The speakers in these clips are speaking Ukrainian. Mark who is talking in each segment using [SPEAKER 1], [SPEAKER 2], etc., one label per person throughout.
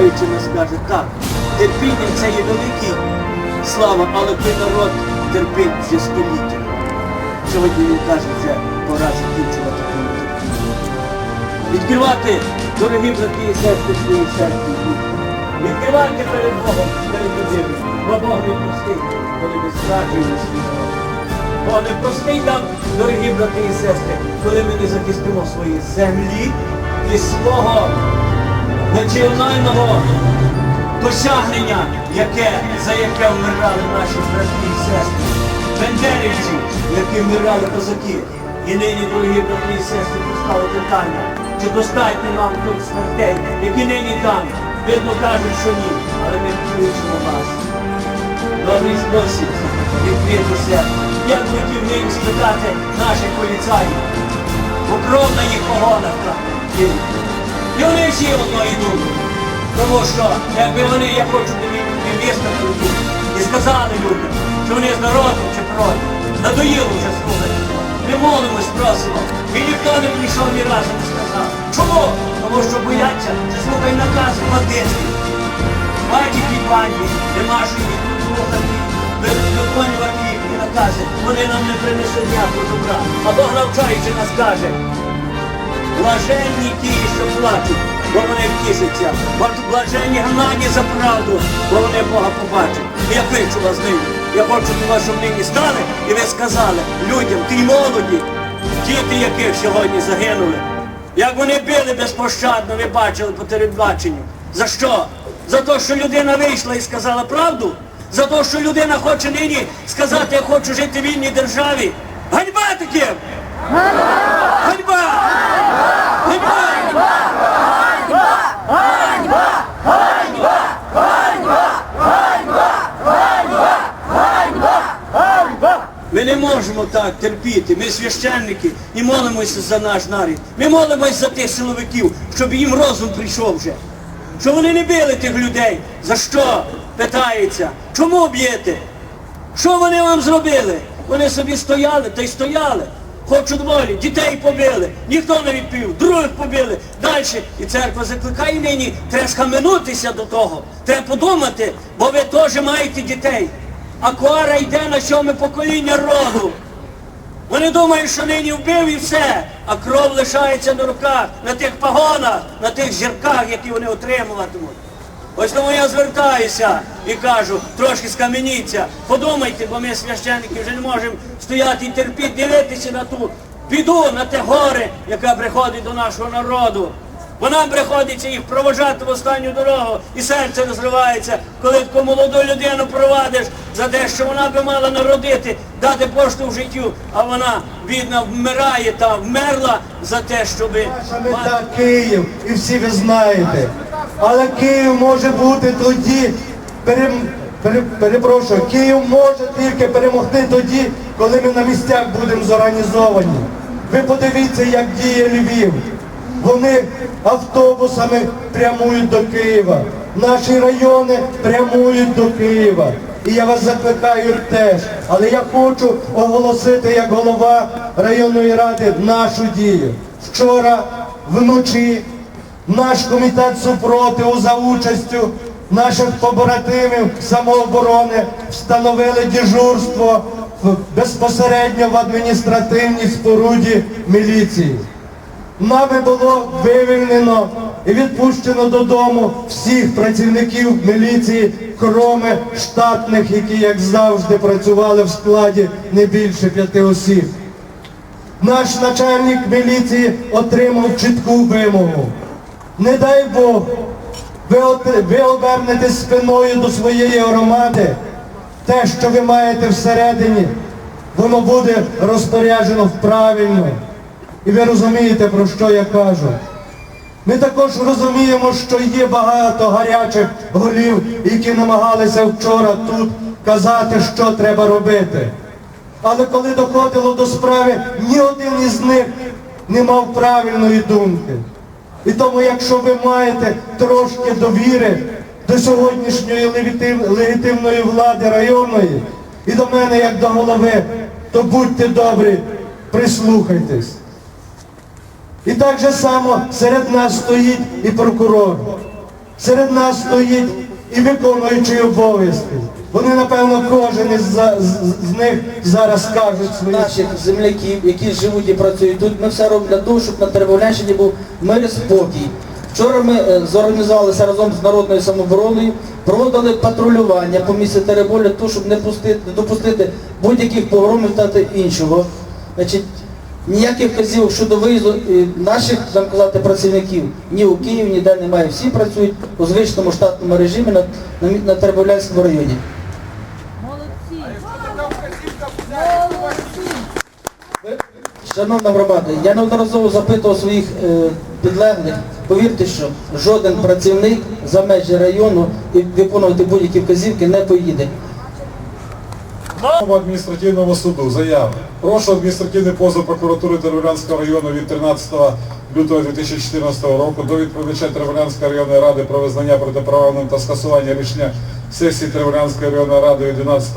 [SPEAKER 1] навчаючи нас, каже, так, терпіння це є великий слава, але той народ терпить вже століття. Сьогодні він каже, вже пора закінчувати тому. Відкривати, дорогі брати і сестри, свої серці. Відкривати перед Богом, перед людиною. Бо Бог не простий, коли ми зраджуємо свій народ. Бог не простий нам, дорогі брати і сестри, коли ми не захистимо свої землі і свого національного досягнення, яке, за яке вмирали наші брати і сестри. Бендерівці, які вмирали козаки. І нині, дорогі брати і сестри, постало питання, чи достатньо нам тут смертей, які нині там. Видно кажуть, що ні, але ми включимо вас. Добрий спосіб відкрити серце. Я б хотів нині спитати наших поліцаїв. Бо кров на їх погонах. І, всі одної думки. Тому що, якби вони, я хочу тобі виставку і сказали людям, що вони з народом чи проти. Надоїло вже слухати. Ми молимось, просимо. І ніхто не прийшов ні разу не сказав. Чому? Тому що бояться, що слухай наказ бандитський. Батьки банді, нема що слухати, виконувати їхні накази. Вони нам не принесуть ніякого добра. А Бог навчаючи нас каже, блаженні ті, що плачуть, бо вони втішаться. Блаженні гнані за правду, бо вони Бога побачать. Я кличу вас нині. Я хочу до вас, щоб нині стали, і ви сказали людям, тій молоді, діти, яких сьогодні загинули. Як вони били безпощадно, ви бачили по телебаченню. За що? За те, що людина вийшла і сказала правду? За те, що людина хоче нині сказати, я хочу жити в вільній державі. Ганьба таким! Ганьба! Ганьба! Ми не можемо так терпіти. Ми священники і молимося за наш нарід. Ми молимося за тих силовиків, щоб їм розум прийшов вже. Щоб вони не били тих людей. За що? Питається. Чому б'єте? Що вони вам зробили? Вони собі стояли та й стояли. Хочуть волі, дітей побили, ніхто не відпів, других побили. Далі. І церква закликає нині, треба схаменутися до того. Треба подумати, бо ви теж маєте дітей. А коара йде на сьоме покоління роду. Вони думають, що нині вбив і все, а кров лишається на руках, на тих пагонах, на тих зірках, які вони отримуватимуть. Ось тому я звертаюся і кажу, трошки скаменіться, подумайте, бо ми священники вже не можемо стояти і терпіти, дивитися на ту біду, на те горе, яке приходить до нашого народу. Бо нам приходиться їх провожати в останню дорогу, і серце розривається, коли таку молоду людину провадиш за те, що вона би мала народити, дати пошту в життю, а вона, бідна, вмирає та вмерла за те, щоби
[SPEAKER 2] Наша мета Київ, і всі ви знаєте. Але Київ може бути тоді, перем, пере- перепрошую, Київ може тільки перемогти тоді, коли ми на місцях будемо зорганізовані. Ви подивіться, як діє Львів. Вони автобусами прямують до Києва. Наші райони прямують до Києва. І я вас закликаю теж. Але я хочу оголосити як голова районної ради нашу дію. Вчора вночі наш комітет супротиву за участю наших побратимів самооборони встановили дежурство безпосередньо в адміністративній споруді міліції. Нами було вивільнено і відпущено додому всіх працівників міліції, кроме штатних, які, як завжди, працювали в складі не більше п'яти осіб. Наш начальник міліції отримав чітку вимогу. Не дай Бог, ви, ви обернете спиною до своєї громади, те, що ви маєте всередині, воно буде розпоряджено правильно. І ви розумієте, про що я кажу. Ми також розуміємо, що є багато гарячих голів, які намагалися вчора тут казати, що треба робити. Але коли доходило до справи, ні один із них не мав правильної думки. І тому, якщо ви маєте трошки довіри до сьогоднішньої легітим- легітимної влади районної і до мене як до голови, то будьте добрі, прислухайтесь. І так же само серед нас стоїть і прокурор. серед нас стоїть і виконуючий обов'язки. Вони, напевно, кожен із, з, з них зараз скажуть свої.
[SPEAKER 3] наших земляків, які живуть і працюють тут. Ми все робимо для того, щоб на Теребовлянщині був мир і спокій. Вчора ми е, зорганізувалися разом з народною самообороною, проводили патрулювання по місці Теребовля, для того, щоб не, пустити, не допустити будь-яких погромів та іншого. Значить, ніяких вказівок щодо виїзду е, наших, там казати, працівників ні у Києві, ніде немає. Всі працюють у звичному штатному режимі на, на, на Теребовлянському районі. Шановна громада, я неодноразово запитував своїх е, підлеглих. Повірте, що жоден працівник за межі району і виконувати будь-які вказівки не поїде.
[SPEAKER 4] Нового адміністративного суду заява. Прошу адміністративний позов прокуратури Терволянського району від 13 лютого 2014 року до відповідача Терволянської районної ради про визнання протиправним та скасування рішення сесії Терволянської районної ради від 12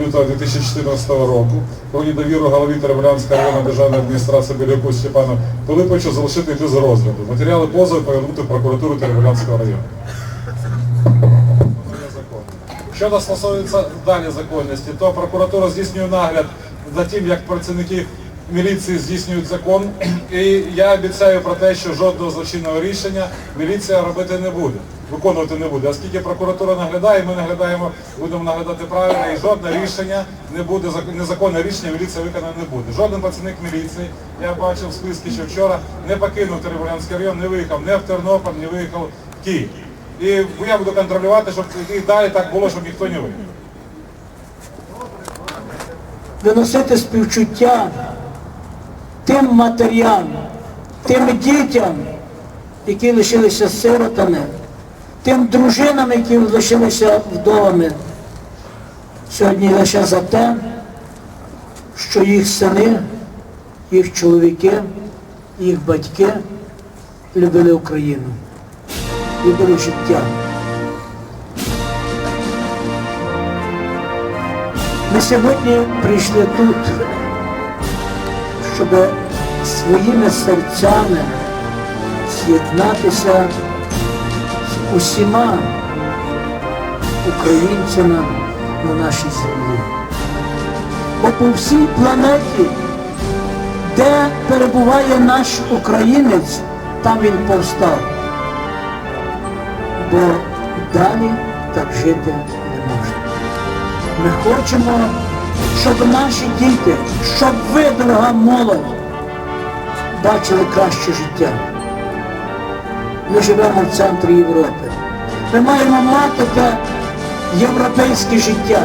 [SPEAKER 4] лютого 2014 року про недовіру голові Терволянської районної державної адміністрації Біляку Степану Пилиповичу залишити без розгляду. Матеріали позову повернути в прокуратуру Терволянського району. Щодо стосується далі законності, то прокуратура здійснює нагляд за тим, як працівники міліції здійснюють закон. І я обіцяю про те, що жодного злочинного рішення міліція робити не буде, виконувати не буде. Оскільки прокуратура наглядає, ми наглядаємо, будемо наглядати правильно, і жодне рішення не буде, незаконне рішення міліція виконана не буде. Жоден працівник міліції, я бачив списки ще вчора, не покинув Теребовлянський район, не виїхав не в Тернопіль, не виїхав в Київ. І я буду контролювати, щоб і далі так було, щоб ніхто не виїхав.
[SPEAKER 5] виносити співчуття тим матерям, тим дітям, які лишилися сиротами, тим дружинам, які лишилися вдовами. Сьогодні лише за те, що їх сини, їх чоловіки, їх батьки любили Україну, любили життя. Ми сьогодні прийшли тут, щоб своїми серцями з'єднатися з усіма українцями на нашій землі. Бо по всій планеті, де перебуває наш українець, там він повстав. Бо далі так жити не можна. Ми хочемо, щоб наші діти, щоб ви, дорога молодь, бачили краще життя. Ми живемо в центрі Європи. Ми маємо мати те європейське життя.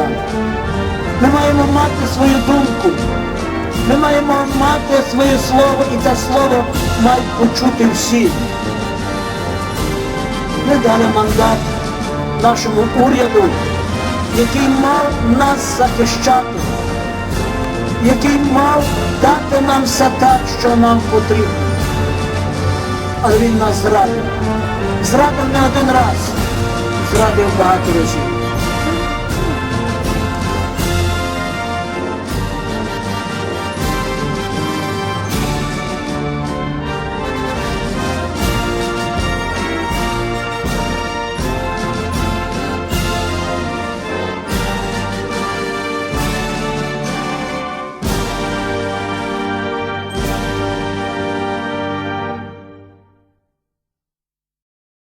[SPEAKER 5] Ми маємо мати свою думку. Ми маємо мати своє слово, і це слово мають почути всі. Ми дали мандат нашому уряду який мав нас захищати, який мав дати нам все те, що нам потрібно. Але він нас зрадив. Зрадив не один раз, зрадив багато разів.